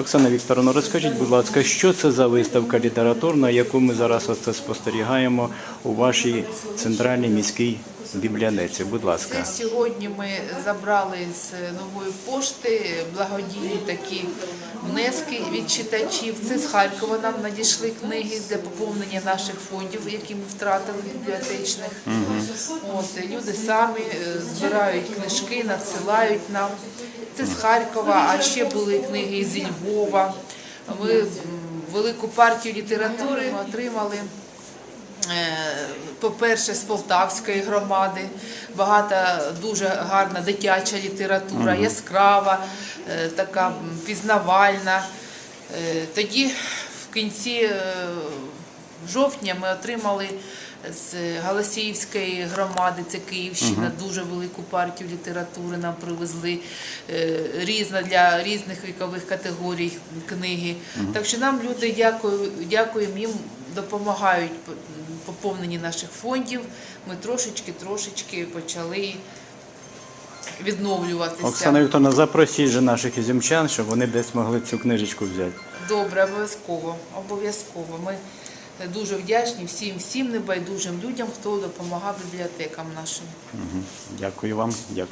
Оксана Вікторовна, розкажіть, будь ласка, що це за виставка літературна, яку ми зараз оце спостерігаємо у вашій центральній міській бібліотеці? Будь ласка. Це сьогодні ми забрали з нової пошти благодійні такі внески від читачів. Це з Харкова нам надійшли книги для поповнення наших фондів, які ми втратили бібліотечних. От, люди самі е, збирають книжки, надсилають нам. Це з Харкова, а ще були книги зі Львова. Ми велику партію літератури отримали. Е, По-перше, з Полтавської громади багата дуже гарна дитяча література, яскрава, е, така пізнавальна. Е, Тоді в кінці жовтня ми отримали з Галасіївської громади, це Київщина, дуже велику партію літератури нам привезли, різна для різних вікових категорій книги. Так що нам люди дякую, дякуємо їм, допомагають по- поповненні наших фондів. Ми трошечки-трошечки почали відновлюватися. Оксана Вікторовна, запросіть же наших ізюмчан, щоб вони десь могли цю книжечку взяти. Добре, обов'язково. Обов'язково. Ми дуже вдячні всім, всім небайдужим людям, хто допомагав бібліотекам нашим. Дякую вам. Дякую.